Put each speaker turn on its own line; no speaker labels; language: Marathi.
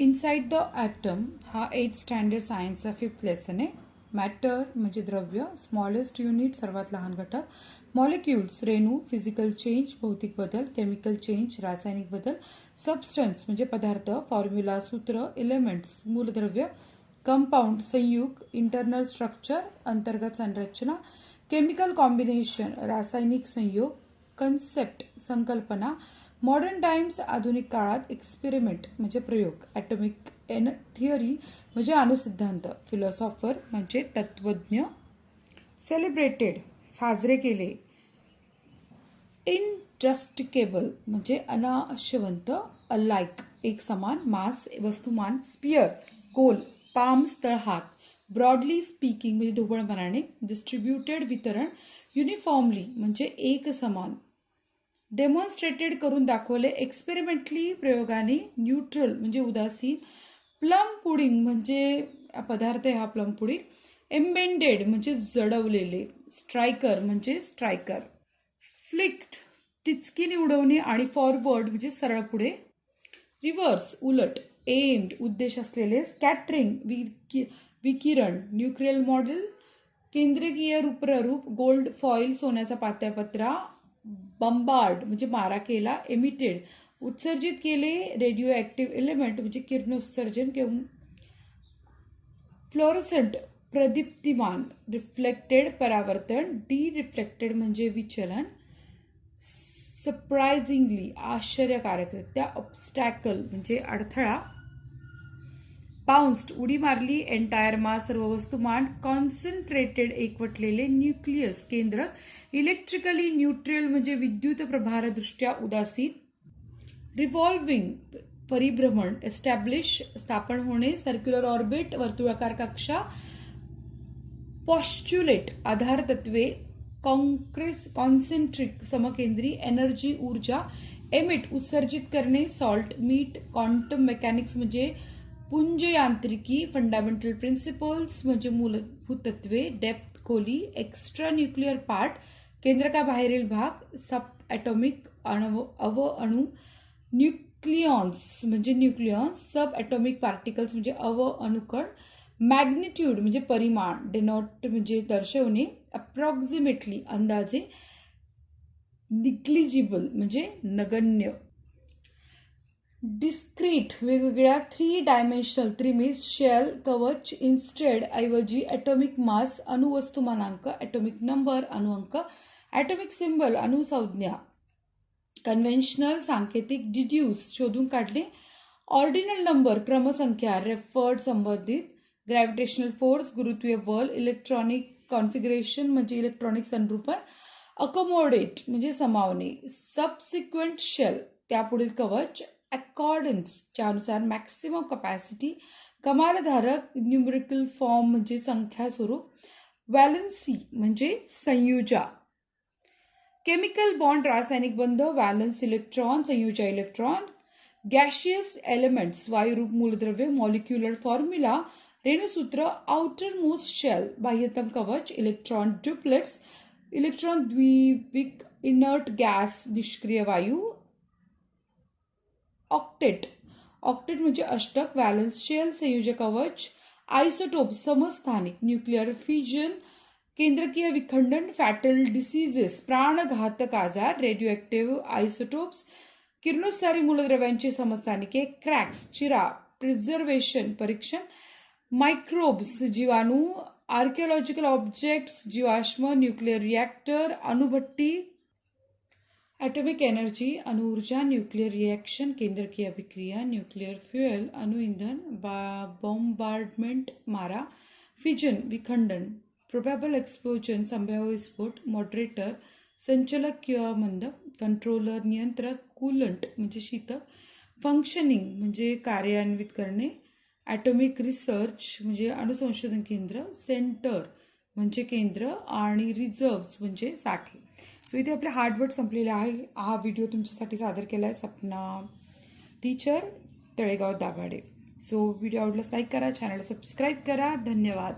इनसाइड द ॲटम हा एट स्टँडर्ड सायन्सचा फिफ्थ लेसन आहे. मॅटर म्हणजे द्रव्य स्मॉलेस्ट युनिट सर्वात लहान घटक. मॉलिक्युल्स रेणू फिजिकल चेंज भौतिक बदल केमिकल चेंज रासायनिक बदल. सबस्टन्स म्हणजे पदार्थ फॉर्म्युला सूत्र एलिमेंट्स मूलद्रव्य. कंपाऊंड संयुग इंटरनल स्ट्रक्चर अंतर्गत संरचना. केमिकल कॉम्बिनेशन रासायनिक संयोग. कन्सेप्ट संकल्पना. मॉडर्न टाइम्स आधुनिक काळात एक्सपेरिमेंट म्हणजे प्रयोग ॲटॉमिक एन थिअरी म्हणजे अणुसिद्धांत फिलॉसॉफर म्हणजे तत्वज्ञ. सेलिब्रेटेड साजरे केले. इनजस्टिकेबल म्हणजे अनाशवंत अलाइक एक समान मास वस्तुमान स्पियर गोल पाम्स तळहात ब्रॉडली स्पीकिंग म्हणजे ढोबळपणाने डिस्ट्रीब्युटेड वितरण युनिफॉर्मली म्हणजे एक समान. डेमॉन्स्ट्रेटेड करून दाखवले एक्सपेरिमेंटली प्रयोगाने न्यूट्रल म्हणजे उदासीन. प्लम पुडिंग म्हणजे पदार्थ आहे हा प्लम पुडिंग एम्बेंडेड म्हणजे जडवलेले. स्ट्रायकर म्हणजे स्ट्रायकर फ्लिक्ट टिचकी निवडवणे आणि फॉरवर्ड म्हणजे सरळ पुढे. रिव्हर्स उलट. एम्ड उद्देश असलेले. स्कॅटरिंग विकि विकिरण. न्यूक्लिअर मॉडेल केंद्रकीय रूपप्ररूप गोल्ड फॉईल सोन्याचा पात्यापत्रा. बंबार्ड म्हणजे मारा केला एमिटेड उत्सर्जित केले रेडिओ ॲक्टिव्ह एलिमेंट म्हणजे किरणोत्सर्जन किंवा फ्लोरसंट प्रदीप्तिमान रिफ्लेक्टेड परावर्तन डी रिफ्लेक्टेड म्हणजे विचलन सरप्रायझिंगली आश्चर्यकारकरित्या ऑब्स्टॅकल म्हणजे अडथळा बाउन्स्ड उडी मारली एन्टायर मास सर्व वस्तुमान कॉन्सन्ट्रेटेड एकवटलेले न्यूक्लियस केंद्र इलेक्ट्रिकली न्यूट्रल म्हणजे विद्युत प्रभारदृष्ट्या उदासीन. रिव्हॉल्विंग परिभ्रमण एस्टॅब्लिश स्थापन होणे सर्क्युलर ऑर्बिट वर्तुळाकार कक्षा पॉस्च्युलेट आधार तत्वे कॉन्क्रेस कॉन्सेंट्रिक समकेंद्री एनर्जी ऊर्जा एमिट उत्सर्जित करणे सॉल्ट मीट क्वांटम मेकॅनिक्स म्हणजे पुंज यांत्रिकी फंडामेंटल प्रिन्सिपल्स म्हणजे मूलभूत तत्वे डेप्थ खोली एक्स्ट्रा न्यूक्लिअर पार्ट केंद्रकाबाहेरील भाग सब ॲटॉमिक अणव अव अणू न्यूक्लियॉन्स म्हणजे न्यूक्लियॉन्स सब ॲटॉमिक पार्टिकल्स म्हणजे अव अणुकण मॅग्निट्यूड म्हणजे परिमाण डेनॉट म्हणजे दर्शवणे अप्रॉक्झिमेटली अंदाजे निग्लिजिबल म्हणजे नगण्य. डिस्क्रीट वेगवेगळ्या थ्री डायमेन्शनल त्रिमिस शेल कवच इन्स्टेड ऐवजी ॲटॉमिक मास अणुवस्तुमानांक ॲटॉमिक नंबर अणुअंक ॲटॉमिक सिम्बल अणुसंज्ञा. कन्व्हेन्शनल सांकेतिक डिड्यूस शोधून काढले. ऑर्डिनल नंबर क्रमसंख्या रेफर्ड संबंधित. ग्रॅव्हिटेशनल फोर्स गुरुत्वीय बल इलेक्ट्रॉनिक कॉन्फिगरेशन म्हणजे इलेक्ट्रॉनिक संरूपण. अकोमोडेट म्हणजे समावणे. सबसिक्वेंट शेल त्यापुढील कवच. अकॉर्डन्सच्या अनुसार मॅक्सिमम कपॅसिटी कमालधारक न्युमरिकल फॉर्म म्हणजे संख्या स्वरूप वॅलन्सी म्हणजे संयुजा. केमिकल बॉन्ड रासायनिक बंध वॅलन्स इलेक्ट्रॉन संयुजा इलेक्ट्रॉन गॅशियस एलिमेंट्स वायुरूप मूलद्रव्य मॉलिक्युलर फॉर्म्युला रेणुसूत्र आउटर मोस्ट शेल बाह्यतम कवच इलेक्ट्रॉन ड्युप्लेट्स इलेक्ट्रॉन द्विविक इनर्ट गॅस निष्क्रिय वायू ऑक्टेट. ऑक्टेट म्हणजे अष्टक व्हॅलन्शियल शेल संयोजक कवच आयसोटोप समस्थानिक न्यूक्लिअर फ्युजन केंद्रकीय विखंडन फॅटल डिसीजेस प्राणघातक आजार रेडिओ ॲक्टिव्ह आयसोटोप्स किरणोत्सारी मूलद्रव्यांची समस्थानिके क्रॅक्स चिरा प्रिझर्वेशन परीक्षण मायक्रोब्स जीवाणू आर्किओलॉजिकल ऑब्जेक्ट्स जीवाश्म न्यूक्लिअर रिॲक्टर अणुभट्टी एटॉमिक एनर्जी अणुऊर्जा न्यूक्लिअर रिॲक्शन केंद्रकीय अभिक्रिया न्यूक्लिअर फ्यूल अणुइंधन बा बॉम्बार्डमेंट मारा फिजन विखंडन प्रोबॅबल एक्सप्लोजन संभाव्य विस्फोट मॉडरेटर संचलक किंवा मंद कंट्रोलर नियंत्रक कूलंट म्हणजे शीतक फंक्शनिंग म्हणजे कार्यान्वित करणे ॲटॉमिक रिसर्च म्हणजे अणुसंशोधन केंद्र सेंटर म्हणजे केंद्र आणि रिझर्व्स म्हणजे साठे सो इथे आपले हार्डवर्ड संपलेले आहे. हा व्हिडिओ तुमच्यासाठी सादर केला आहे Sapna. Teacher Talegaon Dabhade. So video आवडल्यास लाईक करा चॅनल सबस्क्राईब करा. धन्यवाद.